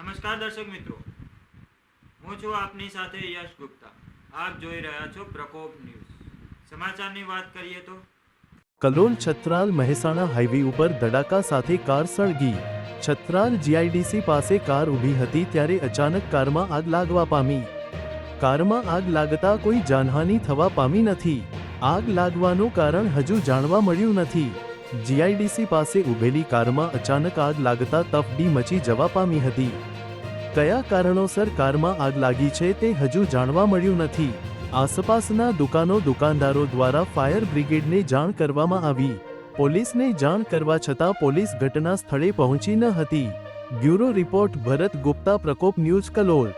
નમસ્કાર દર્શક મિત્રો. હું છું આપની સાથે યશ ગુપ્તા. આપ જોઈ રહ્યા છો પ્રકોપ ન્યૂઝ. સમાચારની વાત કરીએ તો કલોલ છત્રાલ મહેસાણા હાઈવે ઉપર ધડાકા સાથે કાર સળગી. છત્રાલ જીઆઈડીસી પાસે કાર ઊભી હતી ત્યારે અચાનક કારમાં આગ લાગવા પામી. કારમાં આગ લાગતા કોઈ જાનહાનિ થવા પામી નથી. આગ લાગવાનું કારણ હજુ જાણવા મળ્યું નથી. જીઆઈડીસી પાસે ઊભેલી કારમાં અચાનક આગ લાગતા તફડી મચી જવા પામી હતી. કયા કારણોસર કારમાં આગ લાગી છે તે હજુ જાણવા મળ્યું નથી. આસપાસના દુકાનો દુકાનદારો દ્વારા ફાયર બ્રિગેડને જાણ કરવામાં આવી. પોલીસને જાણ કરવા છતાં પોલીસ ઘટના સ્થળે પહોંચી ન હતી. Bureau report Bharat Gupta, Prakop news Kalol.